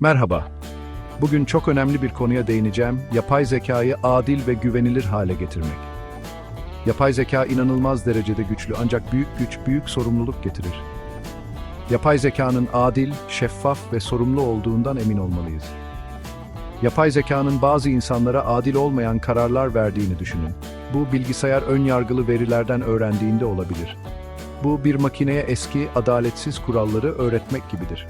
Merhaba. Bugün çok önemli bir konuya değineceğim. Yapay zekayı adil ve güvenilir hale getirmek. Yapay zeka inanılmaz derecede güçlü ancak büyük güç büyük sorumluluk getirir. Yapay zekanın adil, şeffaf ve sorumlu olduğundan emin olmalıyız. Yapay zekanın bazı insanlara adil olmayan kararlar verdiğini düşünün. Bu bilgisayar ön yargılı verilerden öğrendiğinde olabilir. Bu bir makineye eski, adaletsiz kuralları öğretmek gibidir.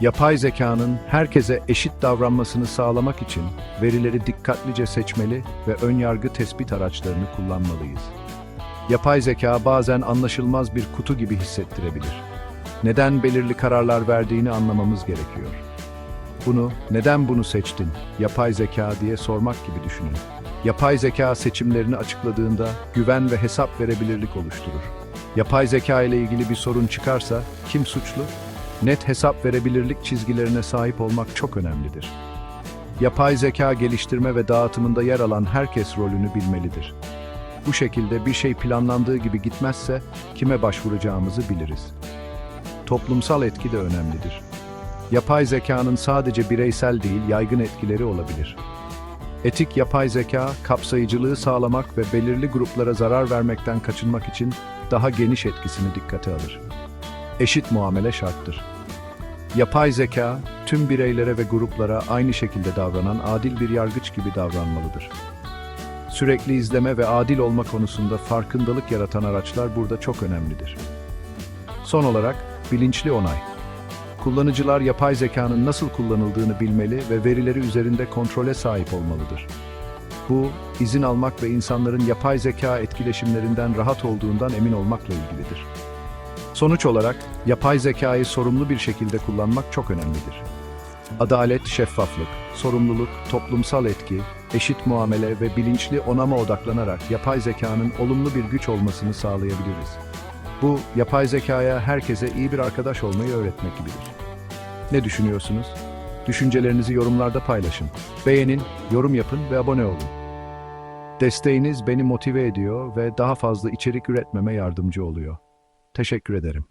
Yapay zekanın herkese eşit davranmasını sağlamak için verileri dikkatlice seçmeli ve ön yargı tespit araçlarını kullanmalıyız. Yapay zeka bazen anlaşılmaz bir kutu gibi hissettirebilir. Neden belirli kararlar verdiğini anlamamız gerekiyor. Bunu, neden bunu seçtin, yapay zeka diye sormak gibi düşünün. Yapay zeka seçimlerini açıkladığında güven ve hesap verebilirlik oluşturur. Yapay zeka ile ilgili bir sorun çıkarsa kim suçlu? Net hesap verebilirlik çizgilerine sahip olmak çok önemlidir. Yapay zeka geliştirme ve dağıtımında yer alan herkes rolünü bilmelidir. Bu şekilde bir şey planlandığı gibi gitmezse kime başvuracağımızı biliriz. Toplumsal etki de önemlidir. Yapay zekanın sadece bireysel değil, yaygın etkileri olabilir. Etik yapay zeka, kapsayıcılığı sağlamak ve belirli gruplara zarar vermekten kaçınmak için daha geniş etkisini dikkate alır. Eşit muamele şarttır. Yapay zeka, tüm bireylere ve gruplara aynı şekilde davranan adil bir yargıç gibi davranmalıdır. Sürekli izleme ve adil olma konusunda farkındalık yaratan araçlar burada çok önemlidir. Son olarak, bilinçli onay. Kullanıcılar yapay zekanın nasıl kullanıldığını bilmeli ve verileri üzerinde kontrole sahip olmalıdır. Bu, izin almak ve insanların yapay zeka etkileşimlerinden rahat olduğundan emin olmakla ilgilidir. Sonuç olarak, yapay zekayı sorumlu bir şekilde kullanmak çok önemlidir. Adalet, şeffaflık, sorumluluk, toplumsal etki, eşit muamele ve bilinçli onama odaklanarak yapay zekanın olumlu bir güç olmasını sağlayabiliriz. Bu, yapay zekaya herkese iyi bir arkadaş olmayı öğretmek gibidir. Ne düşünüyorsunuz? Düşüncelerinizi yorumlarda paylaşın. Beğenin, yorum yapın ve abone olun. Desteğiniz beni motive ediyor ve daha fazla içerik üretmeme yardımcı oluyor. Teşekkür ederim.